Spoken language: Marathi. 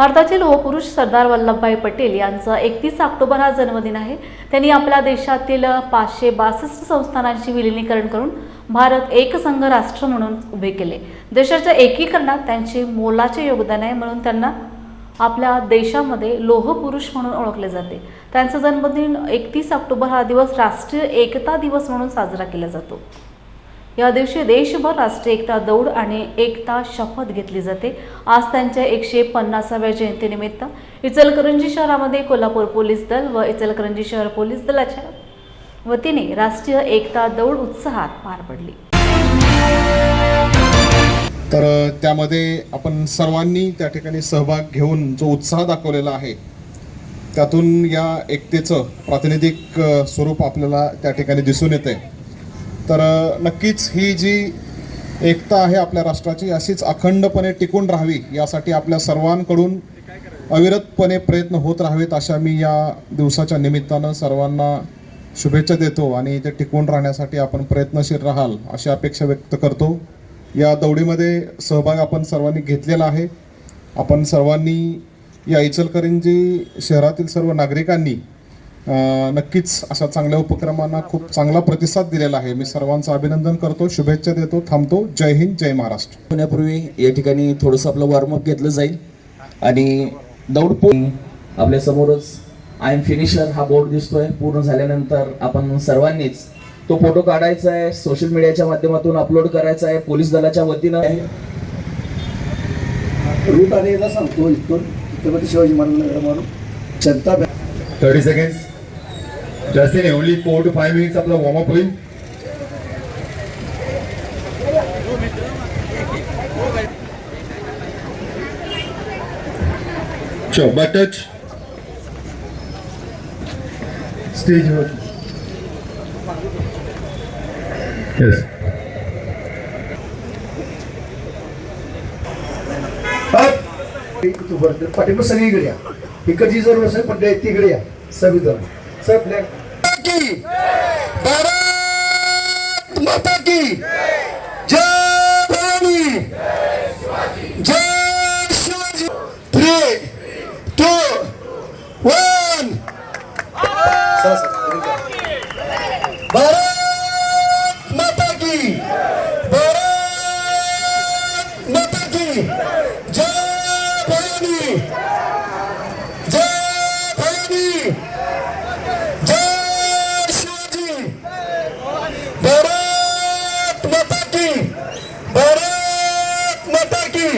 भारताचे लोहपुरुष सरदार वल्लभभाई पटेल यांचा एकतीस ऑक्टोबर हा जन्मदिन आहे. त्यांनी आपल्या देशातील पाचशे बासष्ट संस्थानांची विलिनीकरण करून भारत एकसंघ राष्ट्र म्हणून उभे केले. देशाच्या एकीकरणात त्यांचे मोलाचे योगदान आहे म्हणून त्यांना आपल्या देशामध्ये लोहपुरुष म्हणून ओळखले जाते. त्यांचा जन्मदिन एकतीस ऑक्टोबर हा दिवस राष्ट्रीय एकता दिवस म्हणून साजरा केला जातो. या दिवशी देशभर राष्ट्रीय एकता दौड आणि एकता शपथ घेतली जाते. आज त्यांच्या एकशे पन्नासाव्या जयंतीनिमित्त इचलकरंजी शहरामध्ये कोल्हापूर पोलीस दल व इचलकरंजी शहर पोलीस दलाच्या वतीने राष्ट्रीय एकता दौड उत्साहात पार पडली. तर त्यामध्ये आपण सर्वांनी त्या ठिकाणी सहभाग घेऊन जो उत्साह दाखवलेला आहे त्यातून या एकतेचं प्रातिनिधिक स्वरूप आपल्याला त्या ठिकाणी दिसून येते तर नक्कीच ही जी एकता आहे आपल्या राष्ट्राची अशीच अखंडपणे टिकून राहावी यासाठी आपल्या सर्वांकडून अविरतपणे प्रयत्न होत राहावेत अशा मी या दिवसाच्या निमित्तानं सर्वांना शुभेच्छा देतो आणि ते टिकून राहण्यासाठी आपण प्रयत्नशील राहाल अशी अपेक्षा व्यक्त करतो. या दौडीमध्ये सहभाग आपण सर्वांनी घेतलेला आहे. आपण सर्वांनी या इचलकरंजी शहरातील सर्व नागरिकांनी नक्कीच अशा चांगल्या उपक्रमांना खूप चांगला प्रतिसाद दिलेला आहे. मी सर्वांचं अभिनंदन करतो शुभेच्छा देतो थांबतो. जय हिंद जय महाराष्ट्र. होण्यापूर्वी या ठिकाणी थोडंसं आपलं वॉर्मअप घेतलं जाईल. आणि दौड पो आपल्या समोरच आय एम फिनिशर हा बोर्ड दिसतोय. पूर्ण झाल्यानंतर आपण सर्वांनीच तो फोटो काढायचा आहे. सोशल मीडियाच्या माध्यमातून अपलोड करायचा आहे. पोलीस दलाच्या वतीनं. रूट आणि याला सांगतो इथून छत्रपती शिवाजी महाराजांना मारून जनता thirty seconds just in only four two five minutes आपला वॉर्मअप होईल. Stage one. Yes. तू बरं पाठिंबा सगळीकडे या इकडची जर असेल पण तिकडे या सगळी जण सर की? भारत माता की। जय भवानी। जय शिवाजी। थ्री टू वन की भारत माता की